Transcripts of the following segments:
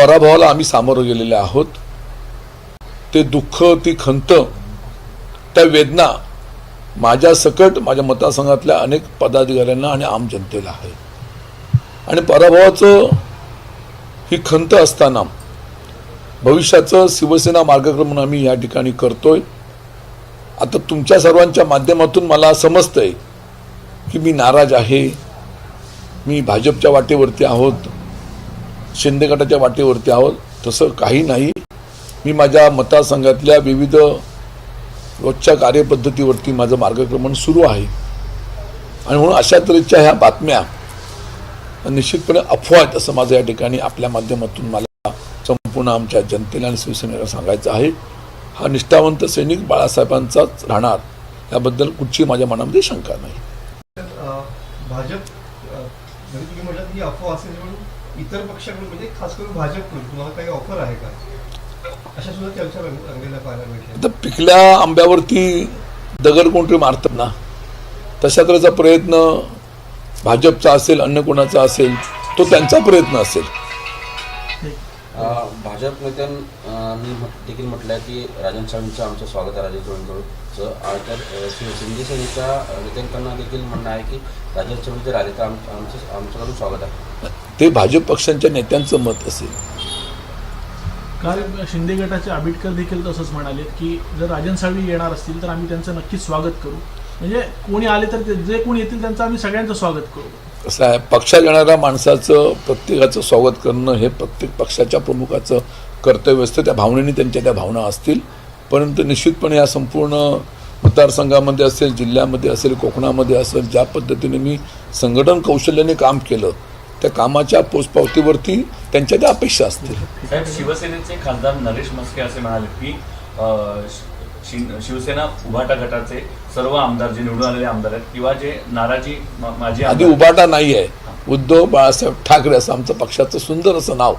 पराभवाला आम्ही सामोरं गेलेले आहोत. ते दुःख ती खंत त्या वेदना माझ्या सकट माझ्या मतदारसंघातल्या अनेक पदाधिकाऱ्यांना आणि आम जनतेला आहे. आणि पराभवाचं ही खंत असताना भविष्याचं शिवसेना मार्गक्रमण आम्ही या ठिकाणी करतोय. आता तुमच्या सर्वांच्या माध्यमातून मला समजतंय की मी नाराज आहे. मी भाजपच्या वाटेवरती आहोत. शिंदे गटाच्या वाटेवरती आहोत. तसं काही नाही. मी माझ्या मतदारसंघातल्या विविध रोजच्या कार्यपद्धतीवरती माझं मार्गक्रमण सुरू आहे. आणि म्हणून अशा तऱ्हेच्या ह्या बातम्या निश्चितपणे अफवा आहेत असं माझं या ठिकाणी आपल्या माध्यमातून मला संपूर्ण आमच्या जनतेला आणि शिवसेनेला सांगायचं आहे. हा निष्ठावंत सैनिक बाळासाहेबांचाच राहणार याबद्दल कुठची माझ्या मनामध्ये शंका नाही. भाजप इतर पक्षाकडून म्हणजे खास करून भाजपकडून तुम्हाला काही ऑफर आहे का? अशा सुद्धा चर्चा रंग- रंगलेल्या पाहायला मिळते. आता पिकल्या आंब्यावरती दगड कोणतरी मारतात ना तशा तऱ्हेचा प्रयत्न भाजपचा असेल अन्य कोणाचा असेल तो त्यांचा प्रयत्न असेल. भाजप नेत्यांनी देखील म्हटलं आहे की राजन साहेबांचं आमचं स्वागत आहे जोडकर आणि तर अ, शिव शिंदे सेनेच्या नेत्यांकडनं देखील म्हणणं आहे की राजन चव्हाण जर आले तर आम आमचं आमच्याकडून स्वागत आहे. ते भाजप पक्षांच्या नेत्यांचं मत असेल. काल शिंदे गटाचे आंबेडकर देखील तसंच म्हणाले की जर राजन साळवी येणार असतील तर आम्ही त्यांचं नक्कीच स्वागत करू. म्हणजे कोणी आले तर जे कोणी येतील त्यांचं आम्ही सगळ्यांचं स्वागत करू. कसं आहे. पक्षात येणाऱ्या माणसाचं प्रत्येकाचं स्वागत करणं हे प्रत्येक पक्षाच्या प्रमुखाचं कर्तव्य असतं. त्या भावनेने त्यांच्या त्या भावना असतील. परंतु निश्चितपणे या संपूर्ण मतदारसंघामध्ये असेल जिल्ह्यामध्ये असेल कोकणामध्ये असेल ज्या पद्धतीने मी संघटन कौशल्याने काम केलं त्या कामाच्या पोचपावतीवरती त्यांच्या त्या अपेक्षा असतील. साहेब शिवसेनेचे खासदार नरेश मस्के असे म्हणाले की शिवसेना उभाटा गटाचे सर्व आमदार जे निवडून आलेले आमदार आहेत किंवा जे नाराजी मा- माजी आधी उभाटा नाही आहे. उद्धव बाळासाहेब ठाकरे असं आमचं पक्षाचं सुंदर असं नाव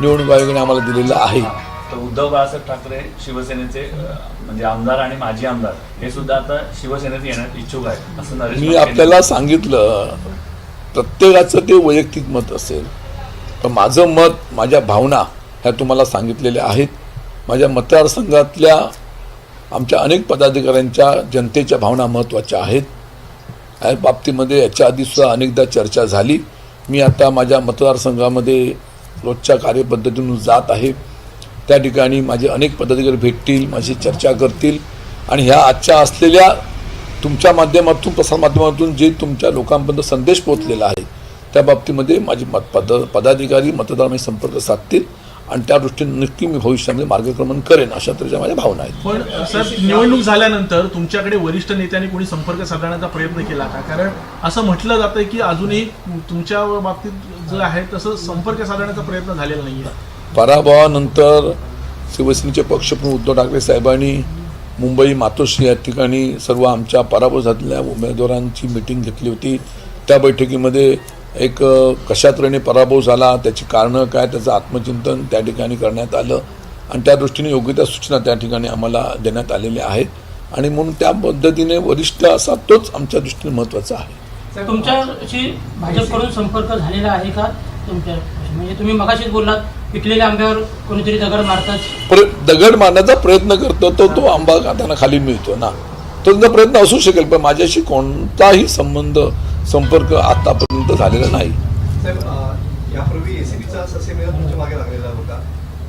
निवडणूक आयोगाने आम्हाला दिलेलं आहे. तर उद्धव बाळासाहेब ठाकरे शिवसेनेचे म्हणजे आमदार आणि माजी आमदार हे सुद्धा आता शिवसेनेत येण्यात इच्छुक आहेत असं नरेश मी आपल्याला सांगितलं प्रत्येकाचं ते वैयक्तिक मत असेल. तर माझं मत माझ्या भावना ह्या तुम्हाला सांगितलेल्या आहेत. माझ्या मतदारसंघातल्या आमच्या अनेक पदाधिकाऱ्यांच्या जनतेच्या भावना महत्त्वाच्या आहेत. या बाबतीमध्ये याच्या आधीसुद्धा अनेकदा चर्चा झाली. मी आता माझ्या मतदारसंघामध्ये रोजच्या कार्यपद्धतीतून जात आहे. त्या ठिकाणी माझे अनेक पदाधिकारी भेटतील माझी चर्चा करतील. आणि ह्या आजच्या असलेल्या तुमच्या माध्यमातून प्रसारमाध्यमातून जे तुमच्या लोकांपर्यंत संदेश पोहोचलेला आहे त्या बाबतीमध्ये माझे मत पद पदाधिकारी मतदारांशी संपर्क साधतील आणि त्या दृष्टीने नक्की मी भविष्यामध्ये मार्गक्रमण करेन अशा तऱ्हेच्या माझ्या भावना आहेत. पण सर निवडणूक झाल्यानंतर तुमच्याकडे वरिष्ठ नेत्यांनी कोणी संपर्क साधण्याचा प्रयत्न केला का? कारण असं म्हटलं जातंय की अजूनही तुमच्या बाबतीत जे आहे तसं संपर्क साधण्याचा प्रयत्न झालेला नाहीये. पराभवानंतर शिवसेनेचे पक्षप्रमुख उद्धव ठाकरे साहेबांनी मुंबई मातोश्री या ठिकाणी सर्व आमच्या पराभव झालेल्या उमेदवारांची मिटिंग घेतली होती. त्या बैठकीमध्ये एक कशातऱ्हेने पराभव झाला त्याची कारणं काय त्याचं आत्मचिंतन त्या ठिकाणी करण्यात आलं आणि त्या दृष्टीने योग्य त्या सूचना त्या ठिकाणी आम्हाला देण्यात आलेल्या आहेत. आणि म्हणून त्या पद्धतीने वरिष्ठ असा तोच आमच्या दृष्टीने महत्त्वाचा आहे. तुमच्याशी भाजपकडून संपर्क झालेला आहे का? तुमच्या म्हणजे तुम्ही मगाशीच बोललात पिकलेल्या आंब्यावर कोणीतरी दगड मारतात. दगड मारण्याचा प्रयत्न करतो तो तो आंबा खाताना खाली मिळतो ना. तो त्यांचा प्रयत्न असू शकेल पण माझ्याशी कोणताही संबंध संपर्क आतापर्यंत झालेला नाही. यापूर्वी एसीबीचा ससेमेला तुमच्या मागे लागलेला होता.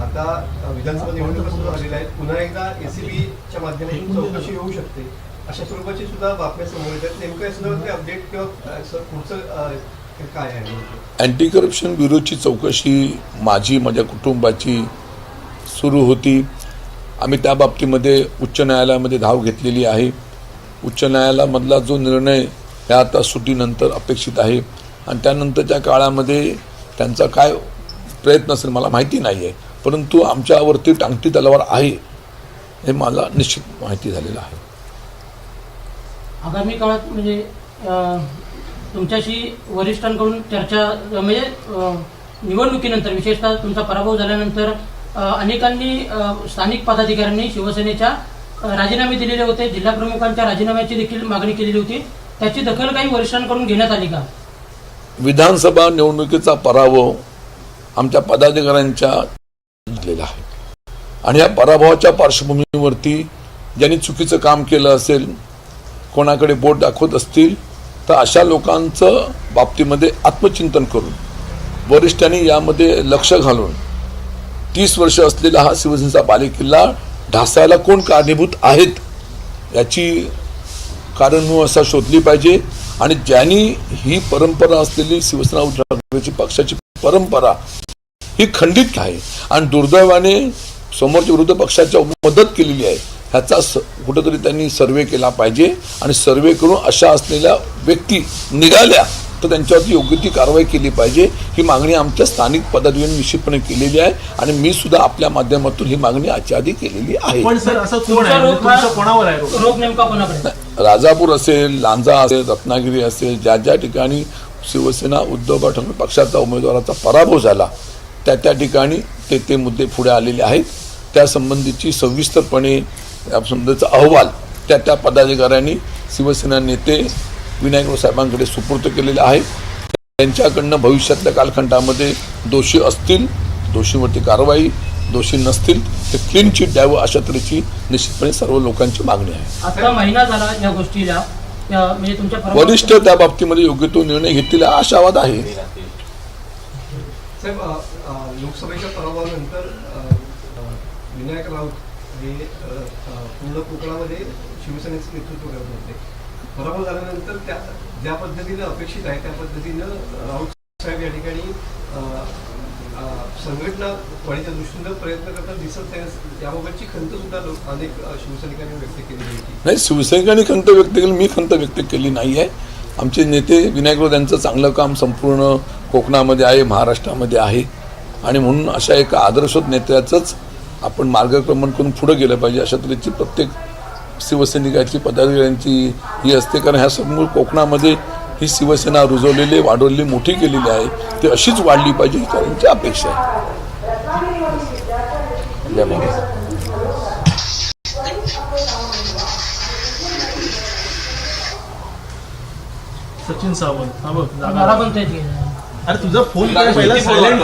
आता विधानसभा निवडणुका सुद्धा झालेल्या आहेत पुन्हा एकदा एसीबीच्या माध्यमातून चौकशी होऊ शकते. अशा स्वरूपाची सुद्धा बातम्या समोर येतात. नेमकं या संदर्भात अपडेट किंवा पुढचं? अँटी करप्शन ब्युरोची चौकशी माझी माझ्या कुटुंबाची सुरू होती. आम्ही त्या बाबतीमध्ये उच्च न्यायालयामध्ये धाव घेतलेली आहे. उच्च न्यायालयामधला जो निर्णय ह्या आता सुटीनंतर अपेक्षित आहे. आणि त्यानंतरच्या काळामध्ये त्यांचा काय प्रयत्न असेल मला माहिती नाही आहे परंतु आमच्यावरती टांगती तलवार आहे हे मला निश्चित माहिती झालेलं आहे. आगामी काळात म्हणजे तुमच्याशी वरिष्ठांकडून चर्चा म्हणजे निवडणुकीनंतर विशेषतः तुमचा पराभव झाल्यानंतर अनेकांनी स्थानिक पदाधिकाऱ्यांनी शिवसेनेच्या राजीनामे दिलेले होते. जिल्हा प्रमुखांच्या राजीनाम्याची देखील मागणी केलेली होती. त्याची दखल काही वरिष्ठांकडून घेण्यात आली का? विधानसभा निवडणुकीचा पराभव आमच्या पदाधिकाऱ्यांच्या झालेला आहे. आणि या पराभवाच्या पार्श्वभूमीवरती ज्यांनी चुकीचं काम केलं असेल कोणाकडे बोट दाखवत असतील तर अशा लोकांचं बाबतीमध्ये आत्मचिंतन करून वरिष्ठांनी यामध्ये लक्ष घालून तीस वर्ष असलेला हा शिवसेनेचा बालेकिल्ला ढासायला कोण कारणीभूत आहेत याची कारण असा शोधली पाहिजे. आणि ज्यांनी ही परंपरा असलेली शिवसेना उद्धव पक्षाची परंपरा ही खंडित आहे आणि दुर्दैवाने समोरच्या विरुद्ध पक्षाच्या मदत केलेली आहे. ह्याचा स कुठंतरी त्यांनी सर्वे केला पाहिजे आणि सर्वे करून अशा असलेल्या व्यक्ती निघाल्या तर त्यांच्यावरती योग्य ती कारवाई केली पाहिजे. ही मागणी आमच्या स्थानिक पदाधिकाऱ्यांनी निश्चितपणे केलेली आहे आणि मी सुद्धा आपल्या माध्यमातून ही मागणी आजच्या आधी केलेली आहे. पण सर असं कोण तुमचा आहे? म्हणजे रोग हा- तुमच्या कोणावर आहे रोग? रोग नेमका कोणाकडे? राजापूर असेल लांजा असेल रत्नागिरी असेल ज्या ज्या ठिकाणी शिवसेना उद्धव ठाकरे पक्षाचा उमेदवाराचा पराभव झाला त्या त्या ठिकाणी ते ते मुद्दे पुढे आलेले आहेत. त्या संबंधीची सविस्तरपणे संबंधीचा अहवाल त्या त्या पदाधिकाऱ्यांनी शिवसेना नेते विनायक साहेबांकडे सुपूर्त केलेला आहे. त्यांच्याकडनं भविष्यातल्या कालखंडामध्ये दोषी असतील दोषीवरती कारवाई दोषी नसतील तर क्लीन चिट द्यावं अशा तऱ्हेची निश्चितपणे सर्व लोकांची मागणी आहे. आता महिना झाला या गोष्टीला. या- म्हणजे वरिष्ठ त्या बाबतीमध्ये योग्य तो निर्णय घेतील हा आशावाद आहे. लोकसभेच्या पराभवानंतर विनायक राऊत जे पूर्ण कोकणामध्ये शिवसेनेचं नेतृत्व करत होते. पराभव झाल्यानंतर त्या ज्या पद्धतीनं अपेक्षित आहे त्या पद्धतीनं राऊत साहेब या ठिकाणी संघटना वाढीच्या दृष्टीनं प्रयत्न करताना दिसत नाही याबाबतची खंत सुद्धा लोक अनेक शिवसैनिकांनी व्यक्त केली होती नाही शिवसैनिकांनी खंत व्यक्त केली मी खंत व्यक्त केली नाही आहे आमचे नेते विनायक राऊत यांचं चांगलं काम संपूर्ण कोकणामध्ये आहे महाराष्ट्रामध्ये आहे. आणि म्हणून अशा एका आदर्शोत नेत्याचंच आपण मार्गक्रमण करून पुढे गेलं पाहिजे. अशा तऱ्हेची प्रत्येक शिवसैनिकाची पदाधिकाऱ्यांची ही असते. कारण ह्या समोर कोकणामध्ये ही शिवसेना रुजवलेली वाढवलेली मोठी केलेली आहे. ती अशीच वाढली पाहिजे ही त्यांची अपेक्षा आहे. सचिन सावंत. हा बघ जागा अरे तुझा फोन काय पहिला सायलेंट